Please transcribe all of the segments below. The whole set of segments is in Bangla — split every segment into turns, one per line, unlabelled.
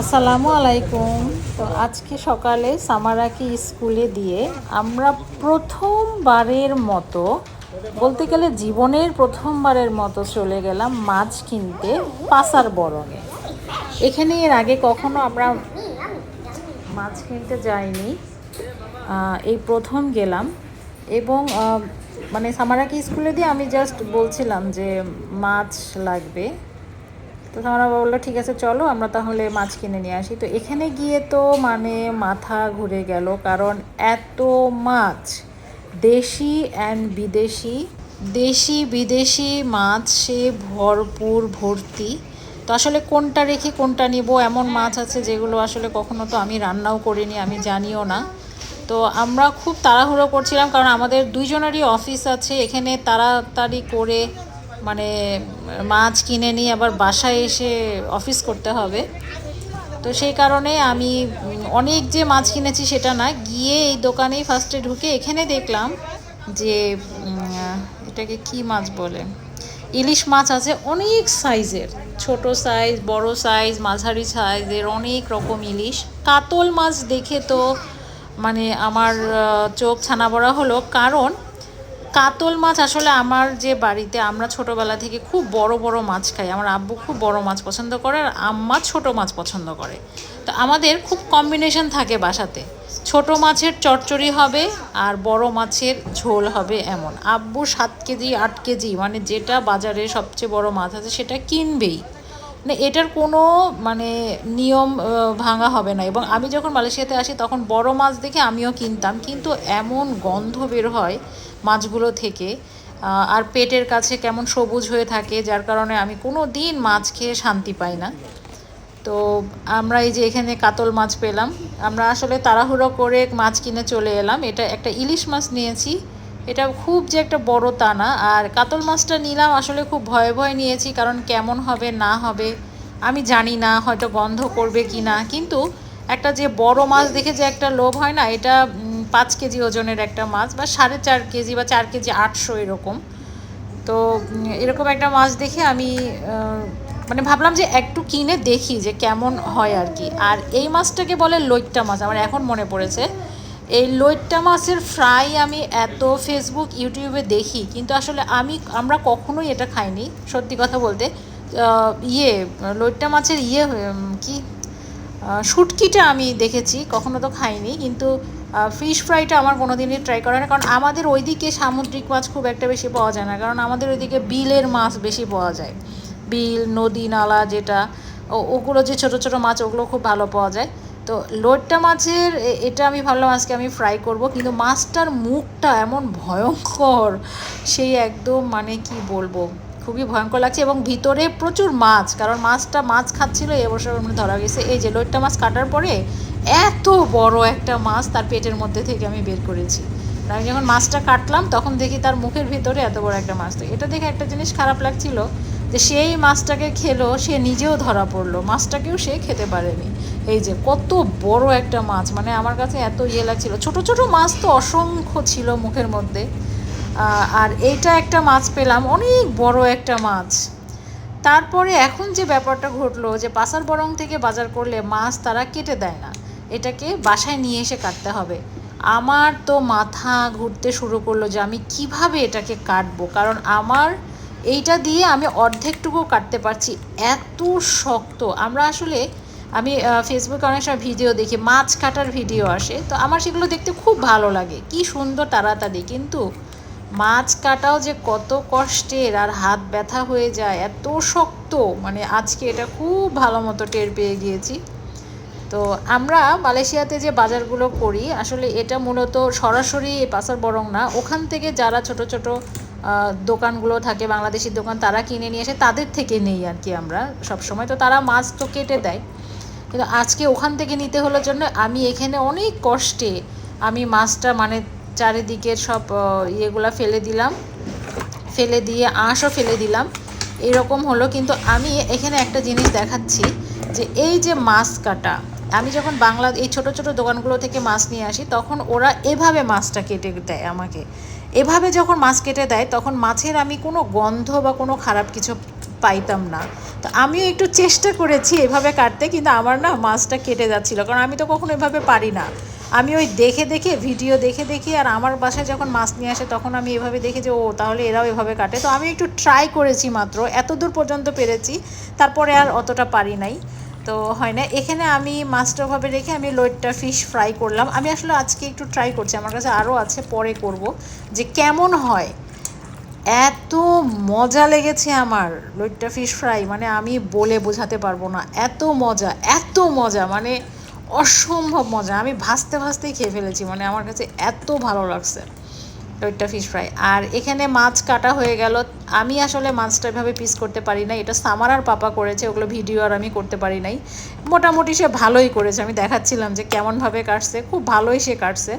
আসসালামু আলাইকুম। তো আজকে সকালে সামারাকে স্কুলে দিয়ে আমরা প্রথমবারের মতো, বলতে গেলে জীবনের প্রথমবারের মতো চলে গেলাম মাছ কিনতে পাসার বরণে। এখানে এর আগে কখনো আমরা মাছ কিনতে যাইনি। এই প্রথম গেলাম এবং মানে সামারাকে স্কুলে দিয়ে আমি জাস্ট বলছিলাম যে মাছ লাগবে। তো আমরা বলল ঠিক আছে চলো আমরা তাহলে মাছ কিনে নিয়ে আসি। তো এখানে গিয়ে তো মানে মাথা ঘুরে গেল কারণ এত মাছ দেশি অ্যান্ড বিদেশি দেশি বিদেশি মাছ সে ভরপুর ভর্তি। তো আসলে কোনটা রেখে কোনটা নিব এমন মাছ আছে যেগুলো আসলে কখনো তো আমি রান্নাও করিনি আমি জানিও না। তো আমরা খুব তাড়াহুড়ো করছিলাম কারণ আমাদের দুইজনেরই অফিস আছে এখানে তাড়াতাড়ি করে মানে মাছ কিনে নিয়ে আবার বাসায় এসে অফিস করতে হবে। তো সেই কারণে আমি অনেক যে মাছ কিনেছি সেটা না, গিয়ে এই দোকানেই ফার্স্টে ঢুকে এখানে দেখলাম যে এটাকে কি মাছ বলে, ইলিশ মাছ আছে অনেক সাইজের ছোট সাইজ বড় সাইজ মাঝারি সাইজের অনেক রকম ইলিশ। কাতল মাছ দেখে তো মানে আমার চোখ ছানা বড়া হলো। কারণ কাতল মাছ আসলে আমার যে বাড়িতে, আমরা ছোটবেলা থেকে খুব বড় বড় মাছ খাই। আমার আব্বু খুব বড় মাছ পছন্দ করে আর আম্মা ছোট মাছ পছন্দ করে। তো আমাদের খুব কম্বিনেশন থাকে বাসাতে। ছোট মাছের চচ্চড়ি হবে আর বড় মাছের ঝোল হবে এমন। আব্বু সাত কেজি, আট কেজি মানে যেটা বাজারে সবচেয়ে বড় মাছ আছে সেটা কিনবেই। মানে এটার কোনো মানে নিয়ম ভাঙা হবে না। এবং আমি যখন মালয়েশিয়াতে আসি, তখন বড় মাছ দেখে আমিও কিনতাম। কিন্তু এমন গন্ধ বের হয় মাছগুলো থেকে আর পেটের কাছে কেমন সবুজ হয়ে থাকে, যার কারণে আমি কোনো দিন মাছ খেয়ে শান্তি পাই না। তো আমরা এই যে এখানে কাতল মাছ পেলাম, আমরা আসলে তাড়াহুড়ো করে মাছ কিনে চলে এলাম। এটা একটা ইলিশ মাছ নিয়েছি, এটা খুব যে একটা বড় তা না। আর কাতল মাছটা নিলাম, আসলে খুব ভয়ে ভয়ে নিয়েছি, কারণ কেমন হবে, না হবে, আমি জানি না হয়তো গন্ধ করবে কি না কিন্তু একটা যে বড় মাছ দেখে যে একটা লোভ হয় না, এটা পাঁচ কেজি ওজনের একটা মাছ বা সাড়ে চার কেজি বা চার কেজি আটশো এরকম। তো এরকম একটা মাছ দেখে আমি মানে ভাবলাম যে একটু কিনে দেখি যে কেমন হয় আর কি। আর এই মাছটাকে বলে লইট্টা মাছ, আমার এখন মনে পড়েছে। এই লইট্টা মাছের ফ্রাই আমি এত ফেসবুক, ইউটিউবে দেখি, কিন্তু আসলে আমি, আমরা কখনোই এটা খাইনি, সত্যি কথা বলতে। ইয়ে লইট্টা মাছের ইয়ে কি? শুটকিটা আমি দেখেছি, কখনো তো খাইনি, কিন্তু ফিশ ফ্রাইটা আমার কোনো দিনই ট্রাই করা না কারণ আমাদের ওইদিকে সামুদ্রিক মাছ খুব একটা বেশি পাওয়া যায় না, কারণ আমাদের ওইদিকে বিলের মাছ বেশি পাওয়া যায়। বিল, নদী, নালা যেটা ওগুলো যে ছোট ছোট মাছ, ওগুলো খুব ভালো পাওয়া যায়। তো লোটটা মাছের এটা আমি ভাবলাম আজকে আমি ফ্রাই করব, কিন্তু মাছটার মুখটা এমন ভয়ঙ্কর, সেই একদম মানে কি বলব? খুবই ভয়ঙ্কর লাগছে এবং ভিতরে প্রচুর মাছ, কারণ মাছটা মাছ খাচ্ছিল এবছর মনে ধরা গেছে। এই যে লোটটা মাছ কাটার পরে এত বড় একটা মাছ তার পেটের মধ্যে থেকে আমি বের করেছি। আমি যখন মাছটা কাটলাম, তখন দেখি তার মুখের ভিতরে এত বড় একটা মাছ তো এটা দেখে একটা জিনিস খারাপ লাগছিল যে সেই মাছটাকে খেলো, সে নিজেও ধরা পড়ল। মাছটাকেও সে খেতে পারেনি। এই যে কত বড় একটা মাছ মানে আমার কাছে এত ইয়ে লাগছিল। ছোট ছোট মাছ তো অসংখ্য ছিল মুখের মধ্যে। আর এইটা একটা মাছ পেলাম, অনেক বড় একটা মাছ। তারপরে এখন যে ব্যাপারটা ঘটলো যে পাসার বরং থেকে বাজার করলে মাছ তারা কেটে দেয় না, এটাকে বাসায় নিয়ে এসে কাটতে হবে। আমার তো মাথা ঘুরতে শুরু করল যে আমি কীভাবে এটাকে কাটবো, কারণ আমার এইটা দিয়ে আমি অর্ধেকটুকু কাটতে পারছি, এত শক্ত। আমরা আসলে, আমি ফেসবুকে অনেক সময় ভিডিও দেখি, মাছ কাটার ভিডিও আসে, তো আমার সেগুলো দেখতে খুব ভালো লাগে। কি সুন্দর তাড়াতাড়ি, কিন্তু মাছ কাটাও যে কত কষ্টের আর হাত ব্যথা হয়ে যায়, এত শক্ত। মানে আজকে এটা খুব ভালো মতো টের পেয়ে গিয়েছি। তো আমরা মালয়েশিয়াতে যে বাজারগুলো করি, আসলে এটা মূলত সরাসরি পাসার বরং না, ওখান থেকে যারা ছোট ছোট দোকানগুলো থাকে, বাংলাদেশি দোকান, তারা কিনে নিয়ে এসে তাদের থেকে নেই আর কি আমরা। সব সময় তো তারা মাছ তো কেটে দেয়। কিন্তু আজকে ওখান থেকে নিতে হলো জন্য আমি এখানে অনেক কষ্টে আমি মাছটা মানে চারিদিকের সব ইয়েগুলা ফেলে দিলাম। ফেলে দিয়ে আঁশও ফেলে দিলাম। এরকম হলো, কিন্তু আমি এখানে একটা জিনিস দেখাচ্ছি যে এই যে মাছ কাটা, আমি যখন বাংলা, এই ছোট ছোট দোকানগুলো থেকে মাছ নিয়ে আসি, তখন ওরা এভাবে মাছটা কেটে দেয় আমাকে। এভাবে যখন মাছ কেটে দেয়, তখন মাছের আমি কোনো গন্ধ বা কোনো খারাপ কিছু পাইতাম না। তো আমিও একটু চেষ্টা করেছি এভাবে কাটতে, কিন্তু আমার না মাছটা কেটে যাচ্ছিল, কারণ আমি তো কখনো এভাবে পারি না। আমি ওই দেখে দেখে, ভিডিও দেখে দেখে আর আমার বাসায় যখন মাছ নিয়ে আসে তখন আমি এভাবে দেখি যে, ও, তাহলে এরাও এভাবে কাটে। তো আমি একটু ট্রাই করেছি মাত্র এত দূর পর্যন্ত পেরেছি, তারপরে আর অতটা পারি নাই। তো হয় না, এখানে আমি মাছটা ওভাবে রেখে আমি লোয়েটটা ফিশ ফ্রাই করলাম। আমি আসলে আজকে একটু ট্রাই করছি, আমার কাছে আরও আছে, পরে করব, যে কেমন হয়। এত মজা লেগেছে আমার লইট্টা ফিশ ফ্রাই মানে আমি বলে বোঝাতে পারব না, এত মজা এত মজা মানে অসম্ভব মজা। আমি ভাসতে ভাসতেই খেয়ে ফেলেছি মানে আমার কাছে এত ভালো লাগছে লইট্টা ফিশ ফ্রাই আর এখানে মাছ কাটা হয়ে গেল। আমি আসলে মাছটা এভাবে পিস করতে পারি না এটা সামার আর পাপা করেছে, ওগুলো ভিডিও আর আমি করতে পারি নাই। মোটামুটি সে ভালোই করেছে। আমি দেখাচ্ছিলাম যে কেমনভাবে কাটছে, খুব ভালোই সে কাটছে।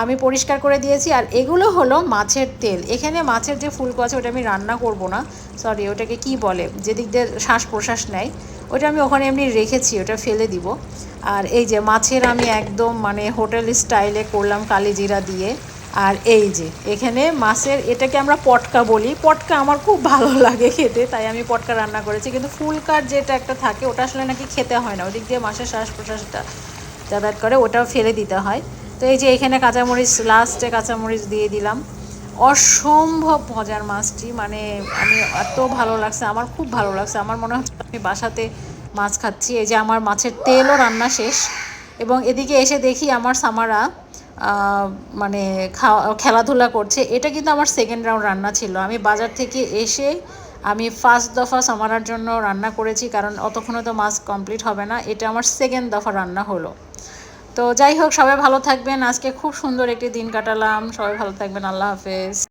আমি পরিষ্কার করে দিয়েছি। আর এগুলো হলো মাছের তেল। এখানে মাছের যে ফুলকো আছে, ওটা আমি রান্না করব না। সরি ওটাকে কি বলে? যেদিক দিয়ে শ্বাস প্রশ্বাস নেয়, ওটা আমি ওখানে এমনি রেখেছি, ওটা ফেলে দিব। আর এই যে মাছের আমি একদম মানে হোটেল স্টাইলে করলাম কালি জিরা দিয়ে। আর এই যে, এখানে মাছের এটাকে আমরা পটকা বলি। পটকা আমার খুব ভালো লাগে খেতে, তাই আমি পটকা রান্না করেছি। কিন্তু ফুলকার যেটা একটা থাকে, ওটা আসলে নাকি খেতে হয় না। ওদিক দিয়ে মাছের শ্বাস প্রশ্বাসটা যাতায়াত করে, ওটাও ফেলে দিতে হয়। তো এই যে এখানে কাঁচামরিচ লাস্টে কাঁচামরিচ দিয়ে দিলাম। অসম্ভব মজার মাছটি। মানে আমি এত ভালো লাগছে, আমার খুব ভালো লাগছে। আমার মনে হচ্ছে আমি বাসাতে মাছ খাচ্ছি। এই যে আমার মাছের তেলও রান্না শেষ এবং এদিকে এসে দেখি আমার সামারা মানে খাওয়া, খেলাধুলা করছে। এটা কিন্তু আমার সেকেন্ড রাউন্ড রান্না ছিল। আমি বাজার থেকে এসে আমি ফার্স্ট দফা সামারার জন্য রান্না করেছি কারণ অতক্ষণে তো মাছ কমপ্লিট হবে না। এটা আমার সেকেন্ড দফা রান্না হলো। তো যাই হোক, সবাই ভালো থাকবেন। আজকে খুব সুন্দর একটি দিন কাটালাম। সবাই ভালো থাকবেন। আল্লাহ হাফেজ।